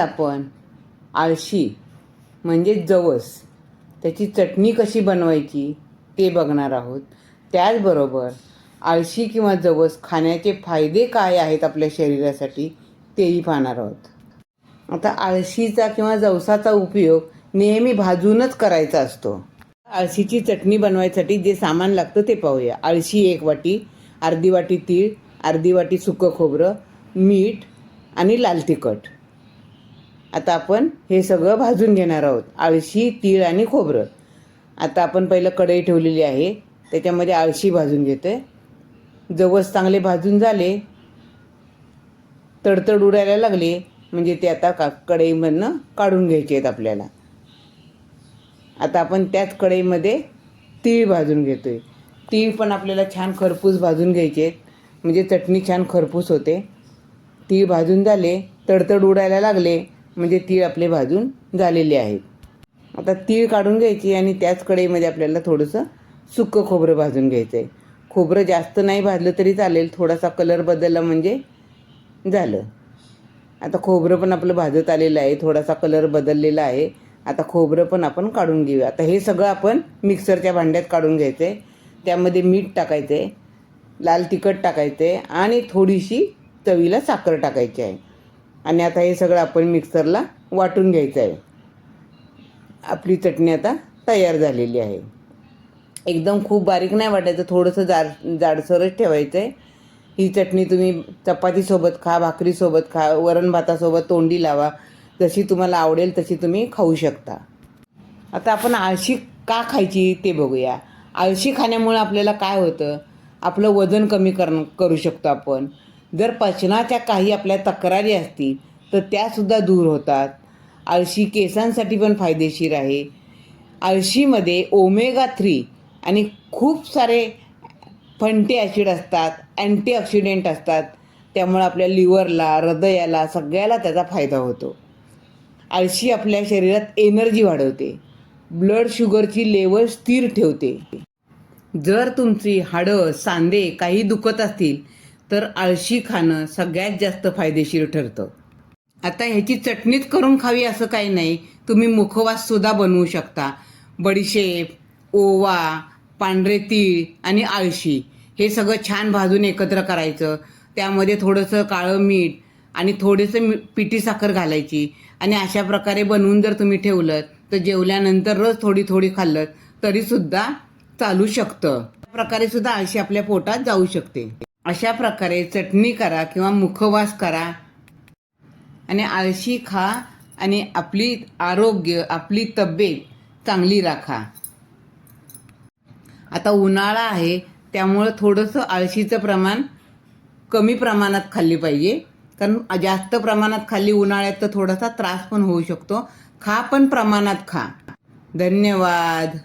आपण आळशी म्हणजे जवस त्याची चटणी कशी बनवायची ते बघणार आहोत. त्याचबरोबर आळशी किंवा जवस खाण्याचे फायदे काय आहेत आपल्या शरीरासाठी तेही पाहणार आहोत. आता आळशीचा किंवा जवसाचा उपयोग नेहमी भाजूनच करायचा असतो. आळशीची चटणी बनवायसाठी जे सामान लागतं ते पाहूया. आळशी एक वाटी अर्धी वाटी तीळ अर्धी वाटी सुकं खोबरं मीठ आणि लाल तिखट. आता आपण हे सगळं भाजून घेणार आहोत. आळशी तीळ आणि खोबरं. आता आपण पहिलं कढई ठेवलेली आहे. त्याच्यामध्ये आळशी भाजून घेते जवस चांगले भाजून झाले. तडतड उडायला लागले. म्हणजे ते आता का कढईमधनं काढून घ्यायचे आहेत आपल्याला. आता आपण त्याच कढईमध्ये तीळ भाजून घेतोय. तीळ पण आपल्याला छान खरपूस भाजून घ्यायचे आहेत. म्हणजे चटणी छान खरपूस होते. तीळ भाजून झाले. तडतड उडायला लागले. म्हणजे तीळ आपले भाजून झालेले आहेत. आता तीळ काढून घ्यायची आणि त्याच कढईमध्ये आपल्याला थोडंसं सुक्कं खोबरं भाजून घ्यायचं आहे खोबरं जास्त नाही भाजलं तरी चालेल थोडासा कलर बदलला म्हणजे झालं. आता खोबरं पण आपलं भाजत आलेलं आहे थोडासा कलर बदललेला आहे. आता खोबरं पण आपण काढून घेऊया. आता हे सगळं आपण मिक्सरच्या भांड्यात काढून घ्यायचं आहे त्यामध्ये मीठ टाकायचं आहे लाल तिखट टाकायचं आहे आणि थोडीशी चवीला साखर टाकायची आहे. आणि आता हे सगळं आपण मिक्सरला वाटून घ्यायचं आहे. आपली चटणी आता तयार झालेली आहे. एकदम खूप बारीक नाही वाटायचं थोडंसं जाड जाडसरच ठेवायचं आहे ही चटणी तुम्ही चपातीसोबत खा भाकरीसोबत खा वरण भातासोबत तोंडी लावा. जशी तुम्हाला आवडेल तशी तुम्ही खाऊ शकता. आता आपण आळशी का खायची ते बघूया. आळशी खाण्यामुळे आपल्याला काय होतं? आपलं वजन कमी कर करू शकतो आपण. जर पचनाच्या काही आपल्या तक्रारी असतील तर त्यासुद्धा दूर होतात. आळशी केसांसाठी पण फायदेशीर आहे. आळशीमध्ये ओमेगा थ्री आणि खूप सारे फंटी ॲसिड असतात अँटीऑक्सिडेंट असतात. त्यामुळे आपल्या लिव्हरला हृदयाला सगळ्याला त्याचा फायदा होतो. आळशी आपल्या शरीरात एनर्जी वाढवते. ब्लड शुगरची लेवल स्थिर ठेवते. जर तुमची हाडं सांधे काही दुखत असतील तर आळशी खाणं सगळ्यात जास्त फायदेशीर ठरतं. आता ह्याची चटणीच करून खावी असं काही नाही. तुम्ही मुखवास सुद्धा बनवू शकता. बडीशेप ओवा पांढरे तीळ आणि आळशी. हे सगळं छान भाजून एकत्र करायचं. त्यामध्ये थोडंसं काळं मीठ आणि थोडेसं मी पिठी साखर घालायची. आणि अशा प्रकारे बनवून जर तुम्ही ठेवलं तर जेवल्यानंतर रोज थोडी थोडी खाल्लं तरीसुद्धा चालू शकतं. प्रकारे सुद्धा आळशी आपल्या पोटात जाऊ शकते. अशा प्रकारे चटणी करा किंवा मुखवास करा. आणि आळशी खा आणि आपली आरोग्य आपली तब्येत चांगली राखा. आता उन्हाळा आहे त्यामुळं थोडंसं आळशीचं प्रमाण कमी प्रमाणात खाल्ली पाहिजे. कारण जास्त प्रमाणात खाल्ली उन्हाळ्यात तर थोडासा त्रास पण होऊ शकतो. खा पण प्रमाणात खा. धन्यवाद.